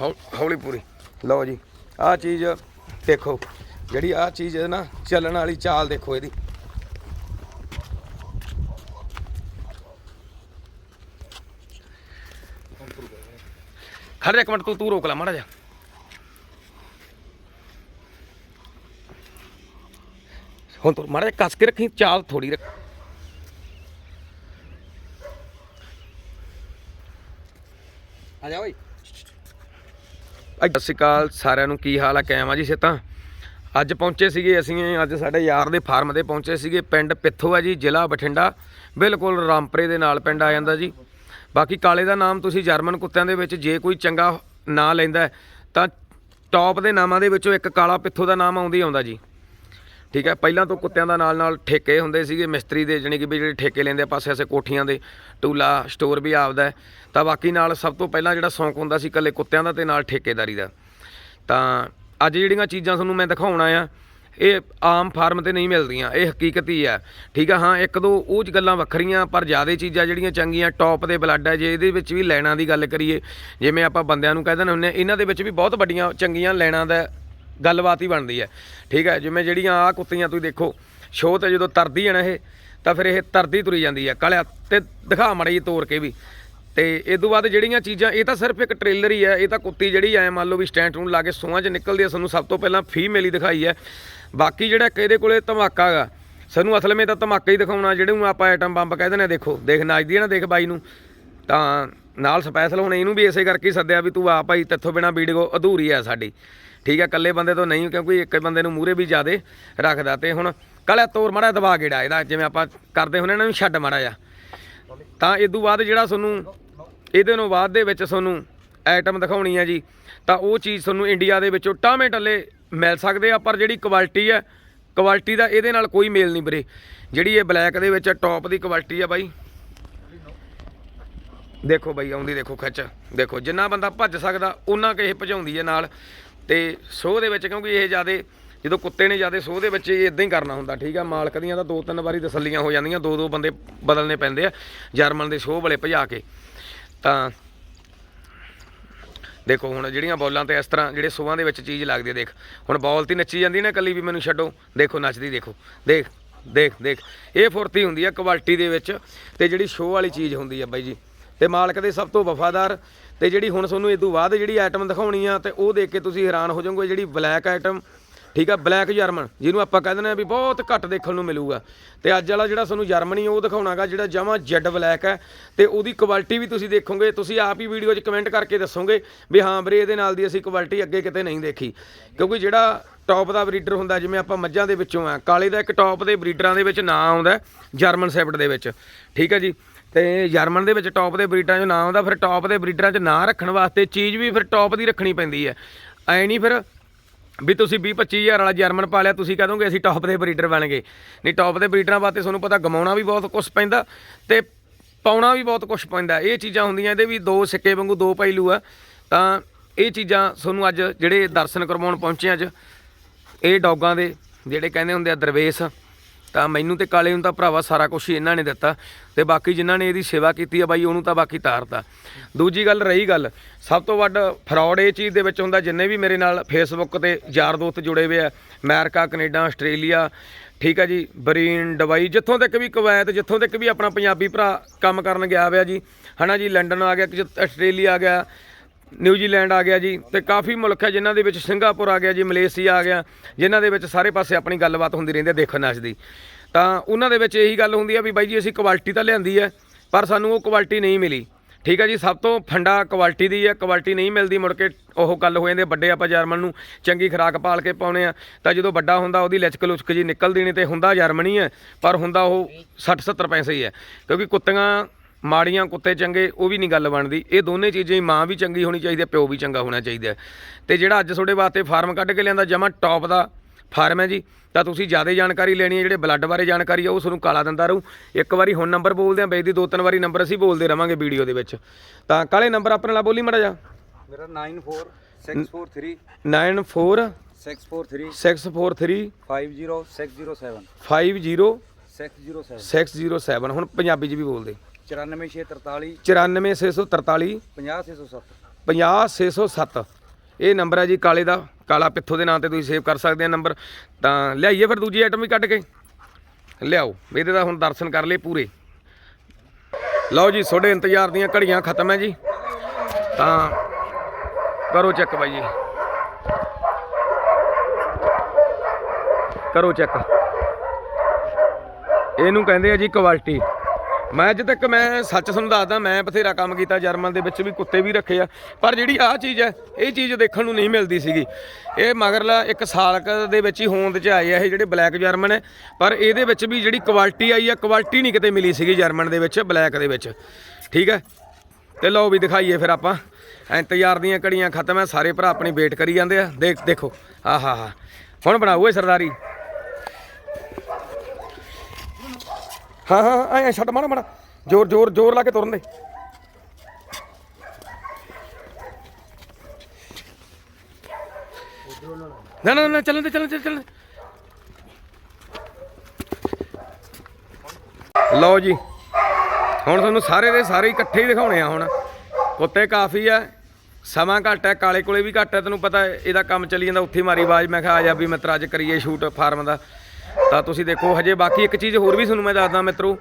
ਹੌ- ਹੌਲੀ ਪੂਰੀ। ਲਓ ਜੀ, ਆਹ ਚੀਜ਼ ਦੇਖੋ, ਜਿਹੜੀ ਆਹ ਚੀਜ਼ ਹੈ ਨਾ, ਚੱਲਣ ਵਾਲੀ ਚਾਲ ਦੇਖੋ ਇਹਦੀ। ਖੜ ਜਾ ਇੱਕ ਮਿੰਟ, ਤੂੰ ਤੂੰ ਰੋਕ ਲੈ, ਮਾੜਾ ਜਾ ਹੁਣ ਤੂੰ ਮਾੜਾ ਜਿਹਾ ਕੱਸ ਕੇ ਰੱਖੀ, ਚਾਲ ਥੋੜੀ ਰੱਖ। ਆ ਜਾ ਓਏ। ਸਤਿ ਸ਼੍ਰੀ ਅਕਾਲ, ਸਾਰਿਆਂ ਨੂੰ ਕੀ ਹਾਲ ਆ ਕਿਵੇਂ ਆ ਜੀ ਸਿੱਤਾਂ ਅੱਜ ਪਹੁੰਚੇ ਸੀਗੇ ਅਸੀਂ, ਅੱਜ ਸਾਡੇ ਯਾਰ ਦੇ ਫਾਰਮ ਤੇ ਪਹੁੰਚੇ ਸੀਗੇ, ਪਿੰਡ ਪਿੱਥੋ ਆ ਜੀ, ਜ਼ਿਲ੍ਹਾ ਬਠਿੰਡਾ। ਬਿਲਕੁਲ ਰਾਮਪਰੇ ਦੇ ਨਾਲ ਪਿੰਡ ਆ ਜਾਂਦਾ ਜੀ। ਬਾਕੀ ਕਾਲੇ ਦਾ ਨਾਮ ਤੁਸੀਂ ਜਰਮਨ ਕੁੱਤਿਆਂ ਦੇ ਵਿੱਚ ਜੇ ਕੋਈ ਚੰਗਾ ਨਾਂ ਲੈਂਦਾ ਤਾਂ ਟੌਪ ਦੇ ਨਾਮਾਂ ਦੇ ਵਿੱਚੋਂ ਇੱਕ ਕਾਲਾ ਪਿੱਥੋ ਦਾ ਨਾਮ ਆਉਂਦੀ ਆਉਂਦਾ ਜੀ। ਠੀਕ ਹੈ ਪਹਿਲਾਂ ਤੋਂ ਕੁੱਤਿਆਂ ਦਾ ਨਾਲ ਨਾਲ ਠੇਕੇ ਹੁੰਦੇ ਸੀਗੇ ਮਿਸਤਰੀ ਦੇ ਜਾਣੀ ਕਿ ਵੀ ਜਿਹੜੇ ਠੇਕੇ ਲੈਂਦੇ ਆ ਪਾਸੇ ਆਸੇ ਕੋਠੀਆਂ ਦੇ ਟੂਲਾ ਸਟੋਰ ਵੀ ਆਪਦਾ ਤਾਂ ਬਾਕੀ ਨਾਲ ਸਭ ਤੋਂ ਪਹਿਲਾਂ ਜਿਹੜਾ ਸ਼ੌਂਕ ਹੁੰਦਾ ਸੀ ਇਕੱਲੇ ਕੁੱਤਿਆਂ ਦਾ ਤੇ ਨਾਲ ਠੇਕੇਦਾਰੀ ਦਾ। ਤਾਂ ਅੱਜ ਜਿਹੜੀਆਂ ਚੀਜ਼ਾਂ ਤੁਹਾਨੂੰ ਮੈਂ ਦਿਖਾਉਣਾ ਆ ਇਹ ਆਮ ਫਾਰਮ ਤੇ ਨਹੀਂ ਮਿਲਦੀਆਂ ਇਹ ਹਕੀਕਤ ਹੀ ਆ ਠੀਕ ਆ ਹਾਂ ਇੱਕ ਦੋ ਉਹ ਗੱਲਾਂ ਵੱਖਰੀਆਂ ਪਰ ਜ਼ਿਆਦਾ ਚੀਜ਼ਾਂ ਜਿਹੜੀਆਂ ਚੰਗੀਆਂ ਟੌਪ ਦੇ ਬਲੱਡ ਹੈ ਜੇ ਇਹਦੇ ਵਿੱਚ ਵੀ ਲੈਣਾ ਦੀ ਗੱਲ ਕਰੀਏ ਜਿਵੇਂ ਆਪਾਂ ਬੰਦਿਆਂ ਨੂੰ ਕਹਿ ਦਿੰਦੇ ਹੁੰਦੇ ਹਾਂ, ਇਹਨਾਂ ਦੇ ਵਿੱਚ ਵੀ ਬਹੁਤ ਵੱਡੀਆਂ ਚੰਗੀਆਂ ਲੈਣਾ ਦਾ ਗੱਲਬਾਤ ਹੀ ਬਣਦੀ ਹੈ। ਠੀਕ ਹੈ, ਜਿਵੇਂ ਜਿਹੜੀਆਂ ਆ ਕੁੱਤੀਆਂ ਤੁਸੀਂ ਦੇਖੋ, ਸ਼ੋਅ ਤੇ ਜਦੋਂ ਤਰਦੀ ਹੈ ਨਾ ਇਹ, ਤਾਂ ਫਿਰ ਇਹ ਤਰਦੀ ਤੁਰੀ ਜਾਂਦੀ ਹੈ। ਕਲਿਆ ਤੇ ਦਿਖਾ ਮੜੀ ਜੀ ਤੋੜ ਕੇ ਵੀ। ਤੇ ਇਸ ਤੋਂ ਬਾਅਦ ਜਿਹੜੀਆਂ ਚੀਜ਼ਾਂ, ਇਹ ਤਾਂ ਸਿਰਫ ਇੱਕ ਟ੍ਰੇਲਰ ਹੀ ਹੈ, ਇਹ ਤਾਂ ਕੁੱਤੀ ਜਿਹੜੀ ਐ, ਮੰਨ ਲਓ ਵੀ ਸਟੈਂਡ ਨੂੰ ਲਾ ਕੇ ਸੂਆਂ 'ਚ ਨਿਕਲਦੀ ਹੈ, ਸਾਨੂੰ ਸਭ ਤੋਂ ਪਹਿਲਾਂ ਫੀਮੇਲ ਹੀ ਦਿਖਾਈ ਹੈ। ਬਾਕੀ ਜਿਹੜਾ ਕਿ ਇਹਦੇ ਕੋਲੇ ਧਮਾਕਾ ਹੈਗਾ, ਸਾਨੂੰ ਅਸਲ ਵਿੱਚ ਤਾਂ ਧਮਾਕਾ ਹੀ ਦਿਖਾਉਣਾ, ਜਿਹੜੇ ਨੂੰ ਆਪਾਂ ਐਟਮ ਬੰਬ ਕਹਿੰਦੇ ਨੇ ਦੇਖੋ, ਦੇਖ ਨੱਚਦੀ ਹੈ ਨਾ, ਦੇਖ ਬਾਈ ਨੂੰ। ਤਾਂ ਨਾਲ ਸਪੈਸ਼ਲ ਹੁਣ ਇਹਨੂੰ ਵੀ ਇਸੇ ਕਰਕੇ ਹੀ ਸੱਦਿਆ ਵੀ ਤੂੰ ਆ ਭਾਈ ਤੇਥੋਂ ਬਿਨਾ ਵੀਡੀਓ ਅਧੂਰੀ ਹੈ ਸਾਡੀ। ਠੀਕ ਹੈ, ਇਕੱਲੇ ਬੰਦੇ ਤੋਂ ਨਹੀਂ, ਕਿਉਂਕਿ ਇੱਕ ਬੰਦੇ ਨੂੰ ਮੂਰੇ ਵੀ ਜ਼ਿਆਦੇ ਰੱਖਦਾ। ਤੇ ਹੁਣ ਕਲਿਆ ਤੋਰ ਮਾੜਾ ਦਬਾ ਗੇੜਾ ਇਹਦਾ, ਜਿਵੇਂ ਆਪਾਂ ਕਰਦੇ ਹੁੰਦੇ ਇਹਨਾਂ ਨੂੰ ਛੱਡ ਮੜਾ ਜਾ ਤਾਂ ਇਸ ਤੋਂ ਬਾਅਦ ਜਿਹੜਾ ਤੁਹਾਨੂੰ, ਇਹਦੇ ਨੂੰ ਬਾਅਦ ਦੇ ਵਿੱਚ ਤੁਹਾਨੂੰ ਆਈਟਮ ਦਿਖਾਉਣੀ ਹੈ ਜੀ, ਤਾਂ ਉਹ ਚੀਜ਼ ਤੁਹਾਨੂੰ ਇੰਡੀਆ ਦੇ ਵਿੱਚੋਂ ਟਾਵੇਂ ਟੱਲੇ ਮਿਲ ਸਕਦੇ ਆ, ਪਰ ਜਿਹੜੀ ਕੁਆਲਿਟੀ ਹੈ ਕੁਆਲਿਟੀ ਦਾ ਇਹਦੇ ਨਾਲ ਕੋਈ ਮੇਲ ਨਹੀਂ ਵੀਰੇ। ਜਿਹੜੀ ਇਹ ਬਲੈਕ ਦੇ ਵਿੱਚ ਟੌਪ ਦੀ ਕੁਆਲਿਟੀ ਆ ਬਾਈ। ਦੇਖੋ ਬਾਈ, ਆਉਂਦੀ ਦੇਖੋ ਖਿੱਚ। ਦੇਖੋ, ਜਿੰਨਾ ਬੰਦਾ ਭੱਜ ਸਕਦਾ ਉਹਨਾਂ ਕਿਸੇ ਭਜਾਉਂਦੀ ਹੈ ਨਾਲ। ਤੇ ਸੋਹ ਦੇ ਵਿੱਚ ਕਿਉਂਕਿ ਇਹ ਜਿਆਦੇ, ਜਦੋਂ ਕੁੱਤੇ ਨੇ ਜਿਆਦੇ ਸੋਹ ਦੇ ਵਿੱਚ ਇਹ ਇਦਾਂ ਹੀ ਕਰਨਾ ਹੁੰਦਾ, ਠੀਕ ਆ, ਮਾਲਕ ਦੀਆਂ ਤਾਂ ਦੋ ਤਿੰਨ ਵਾਰੀ ਤਸੱਲੀਆਂ ਹੋ ਜਾਂਦੀਆਂ ਦੋ ਦੋ ਬੰਦੇ ਬਦਲਨੇ ਪੈਂਦੇ ਆ, ਜਰਮਨ ਦੇ ਸੋਹ ਵਾਲੇ ਭਜਾ ਕੇ। ਤਾਂ ਦੇਖੋ, ਹੁਣ ਜਿਹੜੀਆਂ ਬੋਲਾਂ ਤੇ ਇਸ ਤਰ੍ਹਾਂ ਜਿਹੜੇ ਸੋਹਾਂ ਦੇ ਵਿੱਚ ਚੀਜ਼ ਲੱਗਦੀ ਹੈ ਦੇਖ, ਹੁਣ ਬੋਲ ਤੇ ਨੱਚੀ ਜਾਂਦੀ ਨਾ ਕੱਲੀ ਵੀ ਮੈਨੂੰ ਛੱਡੋ, ਦੇਖੋ, ਨੱਚਦੀ ਦੇਖੋ, ਦੇਖ ਦੇਖ ਦੇਖ, ਇਹ ਫੁਰਤੀ ਹੁੰਦੀ ਆ ਕੁਆਲਿਟੀ ਦੇ ਵਿੱਚ ਤੇ ਜਿਹੜੀ ਸ਼ੋਅ ਵਾਲੀ ਚੀਜ਼ ਹੁੰਦੀ ਆ ਬਾਈ ਜੀ ਤੇ ਮਾਲਕ ਦੇ ਸਭ ਤੋਂ ਵਫਾਦਾਰ ਤੇ ਜਿਹੜੀ ਹੁਣ ਤੁਹਾਨੂੰ ਇਹ ਤੋਂ ਬਾਅਦ ਜਿਹੜੀ ਆਈਟਮ ਦਿਖਾਉਣੀ ਆ ਤੇ ਉਹ ਦੇਖ ਕੇ ਤੁਸੀਂ ਹੈਰਾਨ ਹੋ ਜਾਓਗੇ, ਜਿਹੜੀ ਬਲੈਕ ਆਈਟਮ ਠੀਕ ਆ ਬਲੈਕ ਜਰਮਨ ਜਿਹਨੂੰ ਆਪਾਂ ਕਹਿੰਦੇ ਨੇ ਵੀ ਬਹੁਤ ਘੱਟ ਦੇਖਣ ਨੂੰ ਮਿਲੂਗਾ। ਤੇ ਅੱਜ ਵਾਲਾ ਜਿਹੜਾ ਤੁਹਾਨੂੰ ਜਰਮਨੀ ਉਹ ਦਿਖਾਉਣਾਗਾ, ਜਿਹੜਾ ਜਮਾ ਜੈਡ ਬਲੈਕ ਹੈ ਤੇ ਉਹਦੀ ਕੁਆਲਿਟੀ ਵੀ ਤੁਸੀਂ ਦੇਖੋਗੇ, ਤੁਸੀਂ ਆਪ ਹੀ ਵੀਡੀਓ 'ਚ ਕਮੈਂਟ ਕਰਕੇ ਦੱਸੋਗੇ ਵੀ ਹਾਂ ਵੀਰੇ, ਇਹਦੇ ਨਾਲ ਦੀ ਅਸੀਂ ਕੁਆਲਿਟੀ ਅੱਗੇ ਕਿਤੇ ਨਹੀਂ ਦੇਖੀ। ਕਿਉਂਕਿ ਜਿਹੜਾ ਟੌਪ ਦਾ ਬਰੀਡਰ ਹੁੰਦਾ, ਜਿਵੇਂ ਆਪਾਂ ਮੱਝਾਂ ਦੇ ਵਿੱਚੋਂ ਆ, ਕਾਲੇ ਦਾ ਇੱਕ ਟੌਪ ਦੇ ਬਰੀਡਰਾਂ ਦੇ ਵਿੱਚ ਨਾਂ ਆਉਂਦਾ ਜਰਮਨ ਸੈਫਰਡ ਦੇ ਵਿੱਚ। ਠੀਕ ਹੈ ਜੀ? ਤੇ ਜਰਮਨ ਦੇ ਵਿੱਚ ਟੌਪ ਦੇ ਬਰੀਡਰਾਂ 'ਚ ਨਾ ਆਉਂਦਾ, ਫਿਰ ਟੌਪ ਦੇ ਬਰੀਡਰਾਂ 'ਚ ਨਾ ਰੱਖਣ ਵਾਸਤੇ ਚੀਜ਼ ਵੀ ਫਿਰ ਟੌਪ ਦੀ ਰੱਖਣੀ ਪੈਂਦੀ ਹੈ। ਐ ਨਹੀਂ ਫਿਰ ਵੀ ਤੁਸੀਂ 20 25000 ਵਾਲਾ ਜਰਮਨ ਪਾ ਲਿਆ, ਤੁਸੀਂ ਕਹ ਦੋਗੇ ਅਸੀਂ ਟੌਪ ਦੇ ਬਰੀਡਰ ਬਣ ਗਏ। ਨਹੀਂ ਟੌਪ ਦੇ ਬਰੀਡਰਾਂ ਵਾਸਤੇ ਤੁਹਾਨੂੰ ਪਤਾ ਗਮਾਉਣਾ ਵੀ ਬਹੁਤ ਕੁਝ ਪੈਂਦਾ ਤੇ ਪਾਉਣਾ ਵੀ ਬਹੁਤ ਕੁਝ ਪੈਂਦਾ। ਇਹ ਚੀਜ਼ਾਂ ਹੁੰਦੀਆਂ ਇਹਦੇ ਵੀ ਦੋ ਸਿੱਕੇ ਵਾਂਗੂ ਦੋ ਪਹਿਲੂ ਆ। ਤਾਂ ਇਹ ਚੀਜ਼ਾਂ ਤੁਹਾਨੂੰ ਅੱਜ ਜਿਹੜੇ ਦਰਸ਼ਨ ਕਰਵਾਉਣ ਪਹੁੰਚੇ ਅੱਜ, ਇਹ ਡੌਗਾਂ ਦੇ, ਜਿਹੜੇ ਕਹਿੰਦੇ ਹੁੰਦੇ ਆ ਦਰਵੇਸ਼। ਤਾਂ ਮੈਨੂੰ ਤੇ ਕਾਲੇ ਨੂੰ ਤਾਂ ਭਰਾਵਾ ਸਾਰਾ ਕੁਝ ਹੀ ਇਹਨਾਂ ਨੇ ਦਿੱਤਾ ਤੇ ਬਾਕੀ ਜਿਨ੍ਹਾਂ ਨੇ ਇਹਦੀ ਸੇਵਾ ਕੀਤੀ ਆ ਬਾਈ, ਉਹਨੂੰ ਤਾਂ ਬਾਕੀ ਤਾਰਤਾ। ਦੂਜੀ ਗੱਲ ਰਹੀ ਗੱਲ, ਸਭ ਤੋਂ ਵੱਡ ਫਰਾਡ ਇਹ ਚੀਜ਼ ਦੇ ਵਿੱਚ ਹੁੰਦਾ ਜਿੰਨੇ ਵੀ ਮੇਰੇ ਨਾਲ ਫੇਸਬੁੱਕ ਤੇ ਯਾਰ ਦੋਸਤ ਜੁੜੇ ਹੋਏ ਆ, ਅਮਰੀਕਾ, ਕੈਨੇਡਾ, ਆਸਟ੍ਰੇਲੀਆ, ਠੀਕ ਹੈ ਜੀ, ਬਰੀਨ ਦੁਬਈ ਜਿੱਥੋਂ ਤੱਕ ਵੀ ਕੁਵੈਤ, ਜਿੱਥੋਂ ਤੱਕ ਵੀ ਆਪਣਾ ਪੰਜਾਬੀ ਭਰਾ ਕੰਮ ਕਰਨ ਗਿਆ ਹੋਇਆ ਜੀ, ਹਨਾ ਜੀ, ਲੰਡਨ ਆ ਗਿਆ ਆਸਟ੍ਰੇਲੀਆ ਆ ਗਿਆ ਨਿਊਜ਼ੀਲੈਂਡ ਆ ਗਿਆ ਜੀ ਤੇ ਕਾਫੀ ਮੁਲਕ ਹੈ ਜਿਨ੍ਹਾਂ ਦੇ ਵਿੱਚ ਸਿੰਗਾਪੁਰ ਆ ਗਿਆ ਜੀ, ਮਲੇਸ਼ੀਆ ਆ ਗਿਆ, ਜਿਨ੍ਹਾਂ ਦੇ ਵਿੱਚ ਸਾਰੇ ਪਾਸੇ ਆਪਣੀ ਗੱਲਬਾਤ ਹੁੰਦੀ ਰਹਿੰਦੀ ਹੈ ਦੇਖਣ ਨੱਚ ਦੀ ਤਾਂ ਉਹਨਾਂ ਦੇ ਵਿੱਚ ਇਹੀ ਗੱਲ ਹੁੰਦੀ ਹੈ ਵੀ ਬਾਈ ਜੀ, ਅਸੀਂ ਕੁਆਲਿਟੀ ਤਾਂ ਲਿਆਂਦੀ ਹੈ, ਪਰ ਸਾਨੂੰ ਉਹ ਕੁਆਲਿਟੀ ਨਹੀਂ ਮਿਲੀ। ਠੀਕ ਹੈ ਜੀ, ਸਭ ਤੋਂ ਫੰਡਾ ਕੁਆਲਿਟੀ ਦੀ ਹੈ, ਕੁਆਲਿਟੀ ਨਹੀਂ ਮਿਲਦੀ, ਮੁੜ ਕੇ ਉਹ ਗੱਲ ਹੋ ਜਾਂਦੀ ਵੱਡੇ ਆਪਾਂ ਜਰਮਨ ਨੂੰ ਚੰਗੀ ਖੁਰਾਕ ਪਾਲ ਕੇ ਪਾਉਣੇ ਆ ਤਾਂ ਜਦੋਂ ਵੱਡਾ ਹੁੰਦਾ ਉਹਦੀ ਲਿਚਕ ਲੁਚਕ ਜੀ ਨਿਕਲਦੀ ਨਹੀਂ ਤੇ ਹੁੰਦਾ ਜਰਮਨੀ ਹੈ, ਪਰ ਹੁੰਦਾ ਉਹ 60 70 ਪੈਸੇ ਹੀ ਹੈ, ਕਿਉਂਕਿ ਕੁੱਤੀਆਂ ਮਾੜੀਆਂ ਕੁੱਤੇ ਚੰਗੇ ਉਹ ਵੀ ਨਹੀਂ ਗੱਲ ਬਣਦੀ। ਇਹ ਦੋਨੇ ਚੀਜ਼ਾਂ ਹੀ ਮਾਂ ਵੀ ਚੰਗੀ ਹੋਣੀ ਚਾਹੀਦੀ ਹੈ ਪਿਓ ਵੀ ਚੰਗਾ ਹੋਣਾ ਚਾਹੀਦਾ ਹੈ। ਤੇ ਜਿਹੜਾ ਅੱਜ ਤੁਹਾਡੇ ਵਾਸਤੇ ਫਾਰਮ ਕੱਢ ਕੇ ਲਿਆਂਦਾ ਜਮਾ ਟੌਪ ਦਾ ਫਾਰਮ ਹੈ ਜੀ ਤਾਂ ਤੁਸੀਂ ਜ਼ਿਆਦਾ ਜਾਣਕਾਰੀ ਲੈਣੀ ਹੈ ਜਿਹੜੇ ਬਲੱਡ ਬਾਰੇ ਜਾਣਕਾਰੀ ਆ ਉਹ ਤੁਹਾਨੂੰ ਕਾਲਾ ਦਿੰਦਾ ਰਹੂ। ਇੱਕ ਵਾਰੀ ਹੁਣ ਨੰਬਰ ਬੋਲਦੇ ਆ ਬੇਦੀ ਦੋ ਤਿੰਨ ਵਾਰੀ ਨੰਬਰ ਅਸੀਂ ਬੋਲਦੇ ਰਵਾਂਗੇ ਵੀਡੀਓ ਦੇ ਵਿੱਚ। ਤਾਂ ਕਾਲੇ ਨੰਬਰ ਆਪਣੇ ਨਾਲ ਬੋਲੀ ਮੜਾ ਜਾ ਮੇਰਾ 94643 94 643 643 50607 50 607 607 ਹੁਣ ਪੰਜਾਬੀ 'ਚ ਵੀ ਬੋਲਦੇ। 94643 94643 50607 50607 ਇਹ ਨੰਬਰ ਹੈ ਜੀ ਕਾਲੇ ਦਾ। ਕਾਲਾ ਪਿੱਥੋ ਦੇ ਨਾਂ ਤੇ ਤੁਸੀਂ ਸੇਵ ਕਰ ਸਕਦੇ ਆ ਨੰਬਰ। ਤਾਂ ਲਿਆਈਏ ਫਿਰ ਦੂਜੀ ਆਈਟਮ ਵੀ ਕੱਢ ਕੇ। ਲਿਆਓ। ਇਹਦੇ ਦਾ ਹੁਣ ਦਰਸ਼ਨ ਕਰ ਲਏ ਪੂਰੇ। ਲਓ ਜੀ ਤੁਹਾਡੇ ਇੰਤਜ਼ਾਰ ਦੀਆਂ ਘੜੀਆਂ ਖਤਮ ਹੈ ਜੀ। ਤਾਂ ਕਰੋ ਚੈੱਕ ਬਾਈ ਜੀ। ਕਰੋ ਚੈੱਕ। ਇਹਨੂੰ ਕਹਿੰਦੇ ਆ ਜੀ ਕੁਆਲਿਟੀ। ਮੈਂ ਅੱਜ ਤੱਕ ਮੈਂ ਸੱਚ ਤੁਹਾਨੂੰ ਦੱਸਦਾ, ਮੈਂ ਬਥੇਰਾ ਕੰਮ ਕੀਤਾ, ਜਰਮਨ ਦੇ ਵਿੱਚ ਵੀ ਕੁੱਤੇ ਵੀ ਰੱਖੇ ਆ। ਪਰ ਜਿਹੜੀ ਆਹ ਚੀਜ਼ ਹੈ, ਇਹ ਚੀਜ਼ ਦੇਖਣ ਨੂੰ ਨਹੀਂ ਮਿਲਦੀ ਸੀਗੀ। ਇਹ ਮਗਰਲਾ ਇੱਕ ਸਾਲ ਕੁ ਦੇ ਵਿੱਚ ਹੀ ਹੋਂਦ 'ਚ ਆਏ ਆ ਇਹ ਜਿਹੜੇ ਬਲੈਕ ਜਰਮਨ ਹੈ। ਪਰ ਇਹਦੇ ਵਿੱਚ ਵੀ ਜਿਹੜੀ ਕੁਆਲਿਟੀ ਆਈ ਆ, ਕੁਆਲਿਟੀ ਨਹੀਂ ਕਿਤੇ ਮਿਲੀ ਸੀਗੀ ਜਰਮਨ ਦੇ ਵਿੱਚ, ਬਲੈਕ ਦੇ ਵਿੱਚ। ਠੀਕ ਹੈ? ਤੇ ਲਓ ਵੀ ਦਿਖਾਈਏ ਫਿਰ ਆਪਾਂ। ਇੰਤਜ਼ਾਰ ਦੀਆਂ ਘੜੀਆਂ ਖਤਮ ਹੈ ਸਾਰੇ ਭਰਾ ਆਪਣੀ ਵੇਟ ਕਰੀ ਜਾਂਦੇ ਆ। ਦੇਖ, ਦੇਖੋ। ਆਹਾ ਹਾ ਹੁਣ ਬਣਾਓ ਇਹ ਸਰਦਾਰੀ। ਹਾਂ ਹਾਂ ਐ ਛੱਡ, ਮਾੜਾ ਮਾੜਾ। ਜ਼ੋਰ ਜ਼ੋਰ ਜ਼ੋਰ ਲਾ ਕੇ ਤੁਰਨ ਦੇ। ਨਾ ਨਾ ਨਾ, ਚੱਲਣ ਦੇ, ਚੱਲਣ ਚੱਲਣ ਲਓ ਜੀ, ਹੁਣ ਤੁਹਾਨੂੰ ਸਾਰੇ ਦੇ ਸਾਰੇ ਇਕੱਠੇ ਹੀ ਦਿਖਾਉਣੇ ਆ ਹੁਣ। ਕੁੱਤੇ ਕਾਫੀ ਆ, ਸਮਾਂ ਘੱਟ ਹੈ ਕਾਲੇ ਕੋਲੇ ਵੀ ਘੱਟ ਹੈ ਤੈਨੂੰ ਪਤਾ ਇਹਦਾ ਕੰਮ ਚੱਲੀ ਜਾਂਦਾ, ਉੱਥੇ ਮਾਰੀ ਆਵਾਜ਼, ਮੈਂ ਕਿਹਾ ਆ ਜਾ ਵੀ ਮਿੱਤਰ, ਅੱਜ ਕਰੀਏ ਸ਼ੂਟ ਫਾਰਮ ਦਾ। ਤਾਂ ਤੁਸੀਂ ਦੇਖੋ, ਹਜੇ ਬਾਕੀ ਇੱਕ ਚੀਜ਼ ਹੋਰ ਵੀ ਤੁਹਾਨੂੰ ਮੈਂ ਦੱਸਦਾ ਮਿੱਤਰੋ,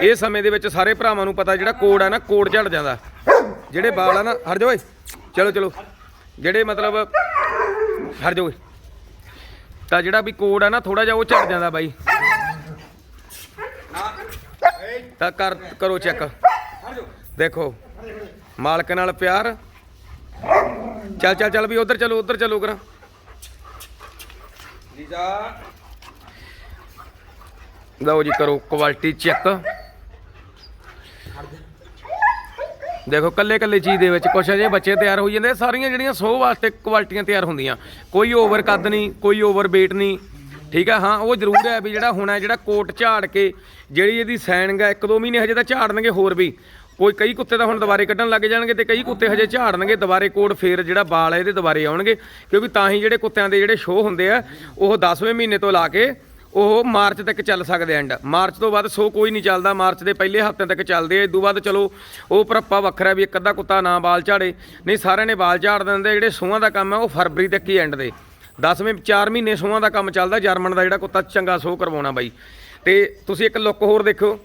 ਇਹ ਸਮੇਂ ਦੇ ਵਿੱਚ ਸਾਰੇ ਭਰਾਵਾਂ ਨੂੰ ਪਤਾ ਜਿਹੜਾ ਕੋਡ ਹੈ ਨਾ ਕੋਡ ਝੜ ਜਾਂਦਾ। ਜਿਹੜੇ ਬਾਲ ਆ ਨਾ, ਹਟ ਜਾਓ ਓਏ। ਚਲੋ ਚਲੋ। ਜਿਹੜੇ ਮਤਲਬ, ਹਟ ਜਾਓ ਤਾਂ ਜਿਹੜਾ ਵੀ ਕੋਡ ਹੈ ਨਾ ਥੋੜਾ ਜਿਹਾ ਉਹ ਝੜ ਜਾਂਦਾ ਬਾਈ। ਤਾਂ ਕਰ, ਕਰੋ ਚੈੱਕ। ਦੇਖੋ, ਮਾਲਕ ਨਾਲ ਪਿਆਰ। ਚੱਲ ਚੱਲ ਚੱਲ ਵੀ ਉਧਰ ਚਲੋ ਉਧਰ ਚਲੋ ਕਰਾਂ लीजा ਲਓ ਜੀ ਕਰੋ ਕੁਆਲਿਟੀ ਚੈੱਕ ਦੇਖੋ ਕੱਲੇ ਕੱਲੇ ਚੀਜ਼ ਦੇ ਵਿੱਚ ਕੁਛ ਅਜੇ ਬੱਚੇ ਤਿਆਰ ਹੋਈ ਜਾਂਦੇ ਸਾਰੀਆਂ ਜਿਹੜੀਆਂ ਸੋਹ ਵਾਸਤੇ ਕੁਆਲਿਟੀਆਂ ਤਿਆਰ ਹੁੰਦੀਆਂ। ਕੋਈ ਓਵਰ ਕੱਦ ਨਹੀਂ, ਕੋਈ ਓਵਰ weight ਨਹੀਂ, ਠੀਕ ਹੈ ਹਾਂ, ਉਹ ਜ਼ਰੂਰ ਹੈ ਵੀ ਜਿਹੜਾ ਹੋਣਾ ਜਿਹੜਾ ਕੋਟ ਝਾੜ ਕੇ ਜਿਹੜੀ ਇਹਦੀ ਸੈਨਿੰਗ ਹੈ ਇੱਕ ਦੋ ਮਹੀਨੇ ਹਜੇ ਤਾਂ ਝਾੜਨਗੇ ਹੋਰ ਵੀ। ਕੋਈ ਕਈ ਕੁੱਤੇ ਤਾਂ ਹੁਣ ਦੁਬਾਰੇ ਕੱਢਣ ਲੱਗ ਜਾਣਗੇ ਤੇ ਕਈ ਕੁੱਤੇ ਹਜੇ ਝਾੜਨਗੇ, ਦੁਬਾਰੇ ਕੋਟ ਫੇਰ ਜਿਹੜਾ ਬਾਲ ਹੈ ਇਹਦੇ ਦੁਬਾਰੇ ਆਉਣਗੇ। ਕਿਉਂਕਿ ਤਾਂ ਹੀ ਜਿਹੜੇ ਕੁੱਤਿਆਂ ਦੇ ਜਿਹੜੇ ਸ਼ੋਅ ਹੁੰਦੇ ਆ, ਉਹ 10ਵੇਂ ਮਹੀਨੇ ਤੋਂ ਲਾ ਕੇ ਉਹ ਮਾਰਚ ਤੱਕ ਚੱਲ ਸਕਦੇ ਐਂਡ ਮਾਰਚ ਤੋਂ ਬਾਅਦ ਸੋ ਕੋਈ ਨਹੀਂ ਚੱਲਦਾ। ਮਾਰਚ ਦੇ ਪਹਿਲੇ ਹਫ਼ਤੇ ਤੱਕ ਚੱਲਦੇ ਆ। ਤੋਂ ਬਾਅਦ ਚਲੋ, ਉਹ ਪ੍ਰੱਪਾ ਵੱਖਰਾ ਵੀ ਇੱਕ ਅੱਧਾ ਕੁੱਤਾ ਨਾ ਬਾਲ ਝਾੜੇ। ਨਹੀਂ, ਸਾਰਿਆਂ ਨੇ ਬਾਲ ਝਾੜ ਦਿੰਦੇ ਜਿਹੜੇ ਸੂਹਾਂ ਦਾ ਕੰਮ ਹੈ, ਉਹ ਫਰਵਰੀ ਤੱਕ ਹੀ ਐਂਡ ਦੇ। 10ਵੇਂ 4 ਮਹੀਨੇ ਸੂਹਾਂ ਦਾ ਕੰਮ ਚੱਲਦਾ। ਜਰਮਨ ਦਾ ਜਿਹੜਾ ਕੁੱਤਾ ਚੰਗਾ ਸੋਹ ਕਰਵਾਉਣਾ ਬਾਈ। ਤੇ ਤੁਸੀਂ ਇੱਕ ਲੁੱਕ ਹੋਰ ਦੇਖੋ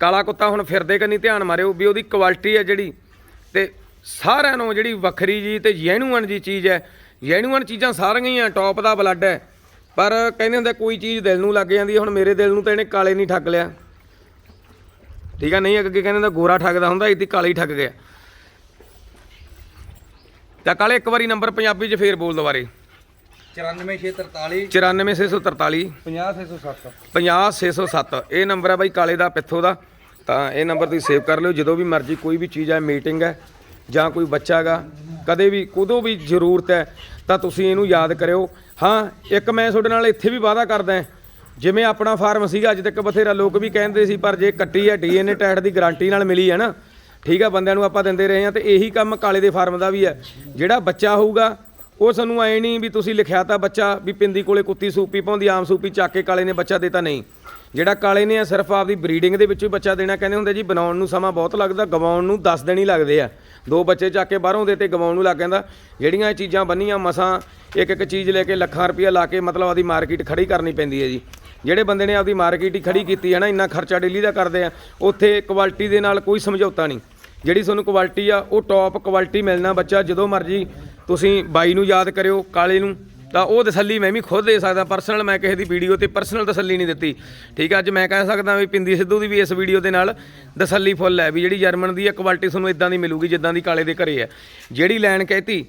ਕਾਲਾ ਕੁੱਤਾ ਹੁਣ ਫਿਰਦੇ ਕੰਨੀ ਧਿਆਨ ਮਾਰਿਓ ਵੀ ਉਹਦੀ ਕੁਆਲਿਟੀ ਹੈ ਜਿਹੜੀ। ਤੇ ਸਾਰਿਆਂ ਨੂੰ ਜਿਹੜੀ ਵੱਖਰੀ ਜੀ ਤੇ ਜੈਨੂਅਨ ਜੀ ਚੀਜ਼ ਹੈ। ਜੈਨੂਅਨ ਚੀਜ਼ਾਂ ਸਾਰੀਆਂ ਹੀ ਆ। ਟੌਪ ਦਾ ਬਲੱਡ ਹੈ। ਪਰ ਕਹਿੰਦੇ ਹੁੰਦੇ ਕੋਈ ਚੀਜ਼ ਦਿਲ ਨੂੰ ਲੱਗ ਜਾਂਦੀ ਹੈ ਹੁਣ ਮੇਰੇ ਦਿਲ ਨੂੰ ਤਾਂ ਇਹਨੇ ਕਾਲੇ ਨਹੀਂ ਠੱਗ ਲਿਆ। ਠੀਕ ਆ ਨਹੀਂ ਅੱਗੇ ਕਹਿੰਦੇ ਦਾ ਗੋਰਾ ਠੱਗਦਾ ਹੁੰਦਾ ਇੱਦੀ ਕਾਲੇ ਠੱਗ ਗਿਆ। ਤਾਂ ਕਾਲੇ ਇੱਕ ਵਾਰੀ ਨੰਬਰ ਪੰਜਾਬੀ 'ਚ ਫੇਰ ਬੋਲ ਦੁਬਾਰੇ 94643 94643 50607 50607 ਇਹ ਨੰਬਰ ਹੈ ਬਾਈ ਕਾਲੇ ਦਾ ਪਿੱਥੋ ਦਾ। ਤਾਂ ਇਹ ਨੰਬਰ ਤੁਸੀਂ ਸੇਵ ਕਰ ਲਿਓ ਜਦੋਂ ਵੀ ਮਰਜ਼ੀ ਕੋਈ ਵੀ ਚੀਜ਼ ਹੈ ਮੀਟਿੰਗ ਹੈ ਜਾਂ ਕੋਈ ਬੱਚਾ ਹੈਗਾ ਕਦੇ ਵੀ ਕਦੋਂ ਵੀ ਜ਼ਰੂਰਤ ਹੈ ਤਾਂ ਤੁਸੀਂ ਇਹਨੂੰ ਯਾਦ ਕਰਿਓ। ਹਾਂ, ਇੱਕ ਮੈਂ ਤੁਹਾਡੇ ਨਾਲ ਇੱਥੇ ਵੀ ਵਾਅਦਾ ਕਰਦਾ ਜਿਵੇਂ ਆਪਣਾ ਫਾਰਮ ਸੀਗਾ, ਅੱਜ ਤੱਕ ਬਥੇਰਾ ਲੋਕ ਵੀ ਕਹਿੰਦੇ ਸੀ, ਪਰ ਜੇ ਕੱਟੀ ਹੈ, ਡੀਐਨਏ ਟੈਸਟ ਦੀ ਗਾਰੰਟੀ ਨਾਲ ਮਿਲੀ ਹੈ ਨਾ, ਠੀਕ ਆ ਬੰਦਿਆਂ ਨੂੰ ਆਪਾਂ ਦਿੰਦੇ ਰਹੇ ਹਾਂ, ਤੇ ਇਹੀ ਕੰਮ ਕਾਲੇ ਦੇ ਫਾਰਮ ਦਾ ਵੀ ਹੈ। ਜਿਹੜਾ ਬੱਚਾ ਹੋਊਗਾ ਉਹ ਸਾਨੂੰ ਐ ਨਹੀਂ ਵੀ ਤੁਸੀਂ ਲਿਖਿਆ ਤਾਂ ਬੱਚਾ ਵੀ ਪਿੰਦੀ ਕੋਲੇ ਕੁੱਤੀ ਸੂਪੀ ਪਾਉਂਦੀ, ਆਮ ਸੂਪੀ ਚੱਕ ਕੇ ਕਾਲੇ ਨੇ ਬੱਚਾ ਦੇਤਾ ਨਹੀਂ। ਜਿਹੜਾ ਕਾਲੇ ਨੇ ਆ, ਸਿਰਫ ਆਪਦੀ ਬਰੀਡਿੰਗ ਦੇ ਵਿੱਚ ਹੀ ਬੱਚਾ ਦੇਣਾ ਕਹਿੰਦੇ ਹੁੰਦੇ ਜੀ, ਬਣਾਉਣ ਨੂੰ ਸਮਾਂ ਬਹੁਤ ਲੱਗਦਾ, ਗਵਾਉਣ ਨੂੰ 10 ਦਿਨ ਹੀ ਲੱਗਦੇ ਆ। ਦੋ ਬੱਚੇ ਚੱਕ ਕੇ ਬਾਹਰੋਂ ਦੇ ਤੇ ਗਵਾਉਣ ਨੂੰ ਲੱਗ ਜਾਂਦਾ। ਜਿਹੜੀਆਂ ਇਹ ਚੀਜ਼ਾਂ ਬੰਨੀਆਂ ਮਸਾਂ, ਇੱਕ ਇੱਕ ਚੀਜ਼ ਲੈ ਕੇ ਲੱਖਾਂ ਰੁਪਇਆ ਲਾ ਕੇ ਮਤਲਬ ਆਪਦੀ ਮਾਰਕੀਟ ਖੜੀ ਕਰਨੀ ਪੈਂਦੀ ਹੈ ਜੀ। ਜਿਹੜੇ ਬੰਦੇ ਨੇ ਆਪਦੀ ਮਾਰਕੀਟ ਹੀ ਖੜੀ ਕੀਤੀ ਹੈ ਨਾ, ਇੰਨਾ ਖਰਚਾ ਡੇਲੀ ਦਾ ਕਰਦੇ ਆ, ਉੱਥੇ ਕੁਆਲਿਟੀ ਦੇ ਨਾਲ ਕੋਈ ਸਮਝੌਤਾ ਨਹੀਂ। ਜਿਹੜੀ ਤੁਹਾਨੂੰ ਕੁਆਲਿਟੀ ਆ, ਉਹ ਟੌਪ ਕੁਆਲਿਟੀ ਮਿਲਣਾ ਬੱਚਾ, ਜਦੋਂ ਮਰਜ਼ੀ ਤੁਸੀਂ ਬਾਈ ਨੂੰ ਯਾਦ ਕਰਿਓ ਕਾਲੇ ਨੂੰ ਤਾਂ ਉਹ ਤਸੱਲੀ ਮੈਂ ਵੀ ਖੁਦ ਦੇ ਸਕਦਾ ਪਰਸਨਲ ਮੈਂ ਕਿਸੇ ਦੀ ਵੀਡੀਓ ਤੇ ਪਰਸਨਲ ਤਸੱਲੀ ਨਹੀਂ ਦਿੱਤੀ। ਠੀਕ ਹੈ ਅੱਜ ਮੈਂ ਕਹਿ ਸਕਦਾ ਵੀ ਪਿੰਦੀ ਸਿੱਧੂ ਦੀ ਵੀ ਇਸ ਵੀਡੀਓ ਦੇ ਨਾਲ ਤਸੱਲੀ ਫੁੱਲ ਹੈ ਵੀ ਜਿਹੜੀ ਜਰਮਨ ਦੀ ਹੈ ਕੁਆਲਿਟੀ ਤੁਹਾਨੂੰ ਇਦਾਂ ਦੀ ਮਿਲੂਗੀ ਜਿੱਦਾਂ ਦੀ ਕਾਲੇ ਦੇ ਘਰੇ ਹੈ। ਜਿਹੜੀ ਲੈਣ ਕਹਿਤੀ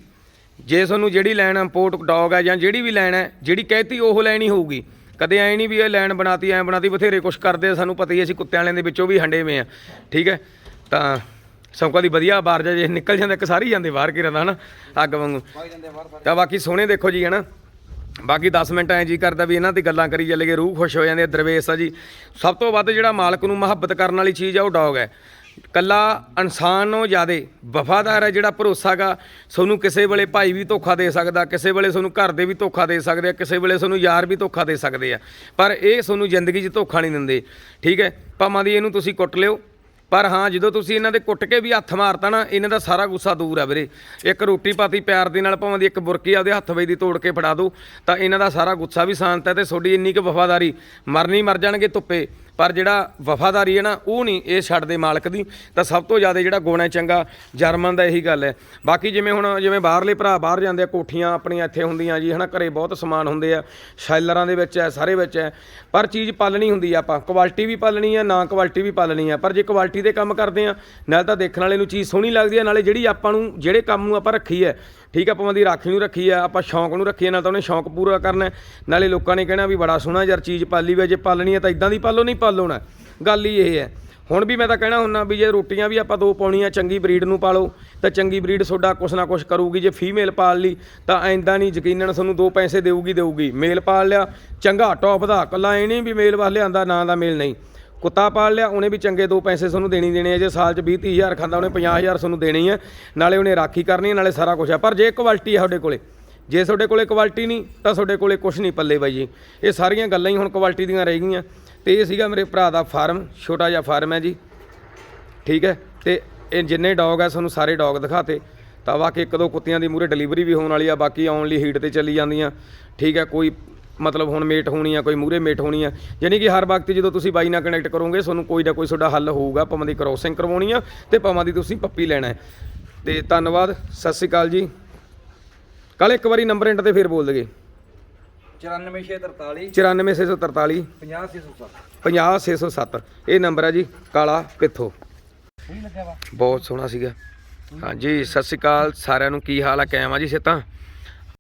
ਜੇ ਤੁਹਾਨੂੰ ਜਿਹੜੀ ਲੈਣ ਇੰਪੋਰਟ ਡੌਗ ਹੈ ਜਾਂ ਜਿਹੜੀ ਵੀ ਲੈਣ ਹੈ ਜਿਹੜੀ ਕਹਿਤੀ ਉਹ ਲੈਣੀ ਹੋਊਗੀ। ਕਦੇ ਐ ਨਹੀਂ ਵੀ ਇਹ ਲੈਣ ਬਣਾਤੀ ਐ ਬਣਾਤੀ ਬਥੇਰੇ ਕੁਛ ਕਰਦੇ ਸਾਨੂੰ ਪਤਾ ਹੀ ਹੈ, ਅਸੀਂ ਕੁੱਤਿਆਂ ਵਾਲਿਆਂ ਦੇ ਵਿੱਚੋਂ ਵੀ ਹੰਡੇ ਹੋਏ ਆ। ਠੀਕ ਹੈ ਤਾਂ ਸੌਂਕਾਂ ਦੀ ਵਧੀਆ ਬਾਹਰ ਜਾ ਜੇ ਨਿਕਲ ਜਾਂਦਾ, ਇੱਕ ਸਾਰੀ ਜਾਂਦੇ ਬਾਹਰ ਕੀ ਰਹਿੰਦਾ ਹਨਾ, ਅੱਗ ਵਾਂਗੂ। ਤਾਂ ਬਾਕੀ ਸੋਹਣੇ ਦੇਖੋ ਜੀ ਹਨਾ। ਬਾਕੀ 10 ਮਿੰਟ ਐ ਜੀ ਕਰਦਾ ਵੀ ਇਹਨਾਂ ਦੀ ਗੱਲਾਂ ਕਰੀ ਚੱਲੇਗੇ ਰੂਹ ਖੁਸ਼ ਹੋ ਜਾਂਦੀ ਹੈ ਦਰਵੇਸ਼ ਆ ਜੀ। ਸਭ ਤੋਂ ਵੱਧ ਜਿਹੜਾ ਮਾਲਕ ਨੂੰ ਮੁਹੱਬਤ ਕਰਨ ਵਾਲੀ ਚੀਜ਼ ਆ, ਉਹ ਡੌਗ ਹੈ ਕੱਲਾ ਇਨਸਾਨ ਨੂੰ ਜ਼ਿਆਦੇ ਵਫਾਦਾਰ ਹੈ ਜਿਹੜਾ ਭਰੋਸਾਗਾ ਤੁਹਾਨੂੰ ਕਿਸੇ ਵੇਲੇ ਭਾਈ ਵੀ ਧੋਖਾ ਦੇ ਸਕਦਾ, ਕਿਸੇ ਵੇਲੇ ਤੁਹਾਨੂੰ ਘਰ ਦੇ ਵੀ ਧੋਖਾ ਦੇ ਸਕਦੇ ਆ, ਕਿਸੇ ਵੇਲੇ ਤੁਹਾਨੂੰ ਯਾਰ ਵੀ ਧੋਖਾ ਦੇ ਸਕਦੇ ਆ। ਪਰ ਇਹ ਤੁਹਾਨੂੰ ਜ਼ਿੰਦਗੀ 'ਚ ਧੋਖਾ ਨਹੀਂ ਦਿੰਦੇ। ਠੀਕ ਹੈ, ਭਾਵਾਂ ਦੀ ਇਹਨੂੰ ਤੁਸੀਂ ਕੁੱਟ ਲਿਓ। ਪਰ ਹਾਂ, ਜਦੋਂ ਤੁਸੀਂ ਇਹਨਾਂ ਦੇ ਕੁੱਟ ਕੇ ਵੀ ਹੱਥ ਮਾਰਤਾ ਨਾ, ਇਹਨਾਂ ਦਾ ਸਾਰਾ ਗੁੱਸਾ ਦੂਰ ਆ ਵੀਰੇ। ਇੱਕ ਰੋਟੀ ਪਾਤੀ ਪਿਆਰ ਦੇ ਨਾਲ, ਭਾਵੇਂ ਦੀ ਇੱਕ ਬੁਰਕੀ ਆਪਦੇ ਹੱਥ ਵਿੱਚ ਦੀ ਤੋੜ ਕੇ ਫੜਾ ਦਿਓ ਤਾਂ ਇਹਨਾਂ ਦਾ ਸਾਰਾ ਗੁੱਸਾ ਵੀ ਸ਼ਾਂਤ ਹੈ ਤੇ ਤੁਹਾਡੀ ਇੰਨੀ ਕੁ ਵਫਾਦਾਰੀ ਮਰਨੀ ਮਰ ਜਾਣਗੇ ਧੁੱਪੇ। ਪਰ ਜਿਹੜਾ ਵਫਾਦਾਰੀ ਹੈ ਨਾ, ਉਹ ਨਹੀਂ ਇਹ ਛੱਡਦੇ ਮਾਲਕ ਦੀ। ਤਾਂ ਸਭ ਤੋਂ ਜ਼ਿਆਦਾ ਜਿਹੜਾ ਗੁਣ ਹੈ ਚੰਗਾ, ਜਰਮਨ ਦਾ ਇਹੀ ਗੱਲ ਹੈ। ਬਾਕੀ ਜਿਵੇਂ ਹੁਣ, ਜਿਵੇਂ ਬਾਹਰਲੇ ਭਰਾ ਬਾਹਰ ਜਾਂਦੇ ਆ, ਕੋਠੀਆਂ ਆਪਣੀਆਂ ਇੱਥੇ ਹੁੰਦੀਆਂ ਜੀ, ਹਨਾ, ਘਰੇ ਬਹੁਤ ਸਮਾਨ ਹੁੰਦੇ ਆ, ਸ਼ੈਲਰਾਂ ਦੇ ਵਿੱਚ ਹੈ, ਸਾਰੇ ਵਿੱਚ ਹੈ। ਪਰ ਚੀਜ਼ ਪਾਲਣੀ ਹੁੰਦੀ ਆ ਆਪਾਂ, ਕੁਆਲਿਟੀ ਵੀ ਪਾਲਣੀ ਆ, ਨਾ ਕੁਆਲਿਟੀ ਵੀ ਪਾਲਣੀ ਆ। ਪਰ ਜੇ ਕੁਆਲਿਟੀ ਦੇ ਕੰਮ ਕਰਦੇ ਆ, ਨਾਲ ਤਾਂ ਦੇਖਣ ਵਾਲੇ ਨੂੰ ਚੀਜ਼ ਸੋਹਣੀ ਲੱਗਦੀ ਆ, ਨਾਲੇ ਜਿਹੜੀ ਆਪਾਂ ਨੂੰ, ਜਿਹੜੇ ਕੰਮ ਨੂੰ ਆਪਾਂ ਰੱਖੀ ਹੈ ਠੀਕ ਆ, ਆਪਾਂ ਦੀ ਰਾਖੀ ਨੂੰ ਰੱਖੀ ਆ, ਆਪਾਂ ਸ਼ੌਂਕ ਨੂੰ ਰੱਖੀ ਨਾਲ ਤਾਂ ਉਹਨੇ ਸ਼ੌਂਕ ਪੂਰਾ ਕਰਨਾ ਨਾਲੇ ਲੋਕਾਂ ਨੇ ਕਹਿਣਾ ਵੀ ਬੜਾ ਸੋਹਣਾ ਯਾਰ ਚੀਜ਼ ਪਾਲੀ ਵੇ ਜੇ ਪਾਲਣੀ ਹੈ ਤਾਂ ਇਦਾਂ ਦੀ ਪਾਲੋ, ਨਹੀਂ ਪਾਲੋਣਾ ਗੱਲ ਹੀ ਇਹ ਹੈ। ਹੁਣ ਵੀ ਮੈਂ ਤਾਂ ਕਹਿਣਾ ਹੁੰਨਾ ਵੀ ਜੇ ਰੋਟੀਆਂ ਵੀ ਆਪਾਂ ਦੋ ਪਾਉਣੀਆਂ, ਚੰਗੀ ਬਰੀਡ ਨੂੰ ਪਾਲੋ, ਤਾਂ ਚੰਗੀ ਬਰੀਡ ਤੁਹਾਡਾ ਕੁਛ ਨਾ ਕੁਛ ਕਰੂਗੀ। ਜੇ ਫੀਮੇਲ ਪਾਲ ਲਈ, ਤਾਂ ਐਂਦਾ ਨਹੀਂ ਯਕੀਨਨ ਤੁਹਾਨੂੰ ਦੋ ਪੈਸੇ ਦੇਊਗੀ ਦੇਊਗੀ। ਮੇਲ ਪਾਲ ਲਿਆ, ਚੰਗਾ ਟੌਪ ਦਾ। ਕੱਲਾ ਇਹ ਨਹੀਂ ਵੀ ਮੇਲ ਵਾਸ ਲਿਆਂਦਾ ਨਾਂ ਦਾ ਮੇਲ ਨਹੀਂ। ਕੁੱਤਾ ਪਾਲ ਲਿਆ, ਉਹਨੇ ਵੀ ਚੰਗੇ ਦੋ ਪੈਸੇ ਤੁਹਾਨੂੰ ਦੇਣੀ ਦੇਣੇ ਆ, ਜੇ ਸਾਲ 'ਚ 20 ਹਜ਼ਾਰ ਖਾਂਦਾ, ਉਹਨੇ 50000 ਤੁਹਾਨੂੰ ਦੇਣੀ ਹੈ ਨਾਲੇ ਉਹਨੇ ਰਾਖੀ ਕਰਨੀ ਹੈ ਨਾਲੇ ਸਾਰਾ ਕੁਝ ਹੈ ਪਰ ਜੇ ਕੁਆਲਿਟੀ ਹੈ ਤੁਹਾਡੇ ਕੋਲੇ, ਜੇ ਤੁਹਾਡੇ ਕੋਲੇ ਕੁਆਲਿਟੀ ਨਹੀਂ, ਤਾਂ ਤੁਹਾਡੇ ਕੋਲੇ ਕੁਝ ਨਹੀਂ ਪੱਲੇ ਬਾਈ ਜੀ। ਇਹ ਸਾਰੀਆਂ ਗੱਲਾਂ ਹੀ ਹੁਣ ਕੁਆਲਿਟੀ ਦੀਆਂ ਰਹਿ ਗਈਆਂ। ਤੇ ਇਹ ਸੀਗਾ ਮੇਰੇ ਭਰਾ ਦਾ ਫਾਰਮ ਛੋਟਾ ਜਿਹਾ ਫਾਰਮ ਹੈ ਜੀ। ਠੀਕ ਹੈ? ਤੇ ਇਹ ਜਿੰਨੇ ਡੌਗ ਆ ਤੁਹਾਨੂੰ ਸਾਰੇ ਡੌਗ ਦਿਖਾਤੇ। ਤਾਂ ਬਾਕੀ ਇੱਕ ਦੋ ਕੁੱਤਿਆਂ ਦੀ ਮੂਰੇ ਡਿਲੀਵਰੀ ਵੀ ਹੋਣ ਵਾਲੀ ਆ, ਬਾਕੀ ਆਉਣ ਲਈ ਹੀਟ ਤੇ ਚੱਲੀ ਜਾਂਦੀਆਂ। ਠੀਕ ਹੈ? ਕੋਈ ਮਤਲਬ ਹੁਣ ਮੇਟ ਹੋਣੀ ਆ ਕੋਈ ਮੂਰੇ ਮੇਟ ਹੋਣੀ ਆ। ਯਾਨੀ ਕਿ ਹਰ ਵਕਤ ਜਦੋਂ ਤੁਸੀਂ ਬਾਈ ਨਾਲ ਕਨੈਕਟ ਕਰੋਗੇ ਤੁਹਾਨੂੰ ਕੋਈ ਨਾ ਕੋਈ ਤੁਹਾਡਾ ਹੱਲ ਹੋਊਗਾ ਭਾਵੇਂ ਦੀ ਕ੍ਰੋਸਿੰਗ ਕਰਵਾਉਣੀ ਆ ਤੇ ਭਾਵੇਂ ਦੀ ਤੁਸੀਂ ਪੱਪੀ ਲੈਣਾ ਹੈ। ਤੇ ਧੰਨਵਾਦ ਸਤਿ ਸ਼੍ਰੀ ਅਕਾਲ ਜੀ। ਕੱਲ ਇੱਕ ਵਾਰੀ ਨੰਬਰ ਇੰਟ ਤੇ ਫੇਰ ਬੋਲ ਦਗੇ 94643 94643 50607 50607 ਇਹ ਨੰਬਰ ਹੈ ਜੀ ਕਾਲਾ ਪਿੱਥੋ। ਬਹੁਤ ਸੋਹਣਾ ਸੀਗਾ। ਹਾਂਜੀ ਸਤਿ ਸ਼੍ਰੀ ਅਕਾਲ ਸਾਰਿਆਂ ਨੂੰ ਕੀ ਹਾਲ ਆ ਕਾਇਮ ਆ ਜੀ ਸਿੱਤਾਂ